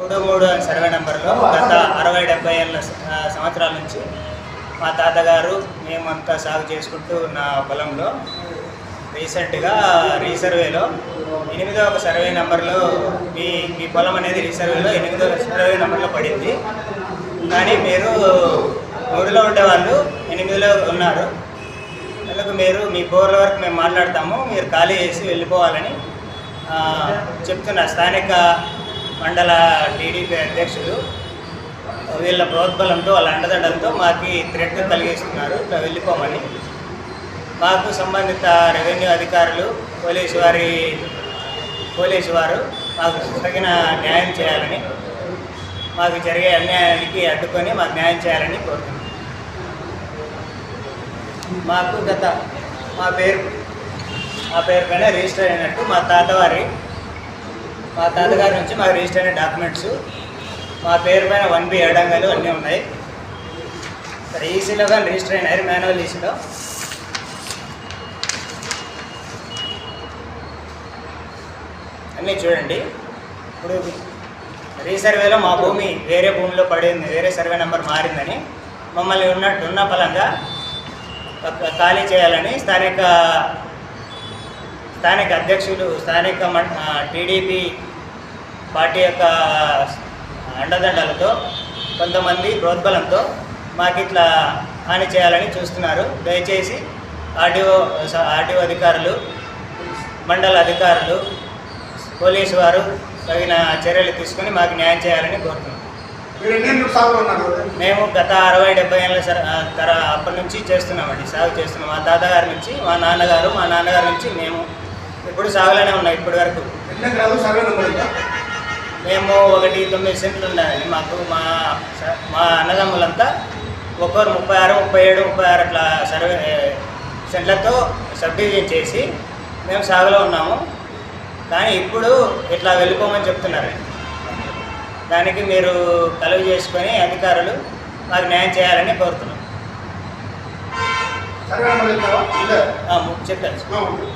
మూడు మూడు అని సర్వే నెంబర్లో గత అరవై డెబ్బై ఏళ్ళ సంవత్సరాల నుంచి మా తాతగారు మేమంతా సాగు చేసుకుంటూ ఉన్న పొలంలో రీసెంట్గా రీసర్వేలో ఎనిమిదో ఒక సర్వే నెంబర్లో మీ మీ పొలం అనేది రీసర్వేలో ఎనిమిదో సర్వే నెంబర్లో పడింది. కానీ మీరు మూడులో ఉండేవాళ్ళు ఎనిమిదిలో ఉన్నారు. అందుకు మీరు మీ బోర్ల వరకు మేము మాట్లాడతాము. మీరు ఖాళీ చేసి వెళ్ళిపోవాలని చెప్తున్న. స్థానిక మండల టీడీపీ అధ్యక్షులు వీళ్ళ ప్రోద్బలంతో వాళ్ళ అండదండలతో మాకు థ్రెడ్ కలిగిస్తున్నారు. ఇట్లా వెళ్ళిపోమని. మాకు సంబంధిత రెవెన్యూ అధికారులు పోలీసు వారి పోలీసు వారు మాకు తగిన న్యాయం చేయాలని మాకు జరిగే అన్యాయానికి అడ్డుకొని మాకు న్యాయం చేయాలని కోరుతున్నాం. మాకు గత మా పేరు మా పేరు పైన రిజిస్టర్ అయినట్టు మా తాతవారి మా తాతగారి నుంచి మాకు రిజిస్టర్ అయిన డాక్యుమెంట్స్ మా పేరు పైన వన్ బి ఏడంగాలు అన్నీ ఉన్నాయి. సరే ఈసీలో కానీ రిజిస్టర్ అయినారు మాన్యువల్ ఈసీలో. అన్నీ చూడండి. ఇప్పుడు రీసర్వేలో మా భూమి వేరే భూమిలో పడింది వేరే సర్వే నెంబర్ మారిందని. మమ్మల్ని ఉన్నట్టు ఉన్న ఫలంగా ఖాళీ చేయాలని స్థానిక స్థానిక అధ్యక్షులు స్థానిక టీడీపీ పార్టీ యొక్క అండదండలతో కొంతమంది ప్రోద్బలంతో మాకు ఇట్లా హాని చేయాలని చూస్తున్నారు. దయచేసి ఆర్డీఓ ఆర్డీఓ అధికారులు మండల అధికారులు పోలీసు వారు తగిన చర్యలు తీసుకొని మాకు న్యాయం చేయాలని కోరుతున్నాం. మేము గత అరవై డెబ్బై ఏళ్ళ తర అప్పటి నుంచి చేస్తున్నామండి సాగు చేస్తున్నాం. మా తాతగారి నుంచి మా నాన్నగారు మా నాన్నగారి నుంచి మేము ఇప్పుడు సాగులోనే ఉన్నాం ఇప్పటి వరకు. మేము ఒకటి తొమ్మిది సెంట్లు ఉన్నాయండి మాకు మా మా అన్నదమ్ములంతా ఒక్కొరు ముప్పై ఆరు ముప్పై ఏడు ముప్పై ఆరు అట్లా సర్వే సెంట్లతో సబ్ డివిజన్ చేసి మేము సాగులో ఉన్నాము. కానీ ఇప్పుడు ఇట్లా వెళ్ళిపోమని చెప్తున్నారండి దానికి మీరు కలుగు చేసుకొని అధికారులు మాకు న్యాయం చేయాలని కోరుతున్నాం. చెప్పాను ఉంది.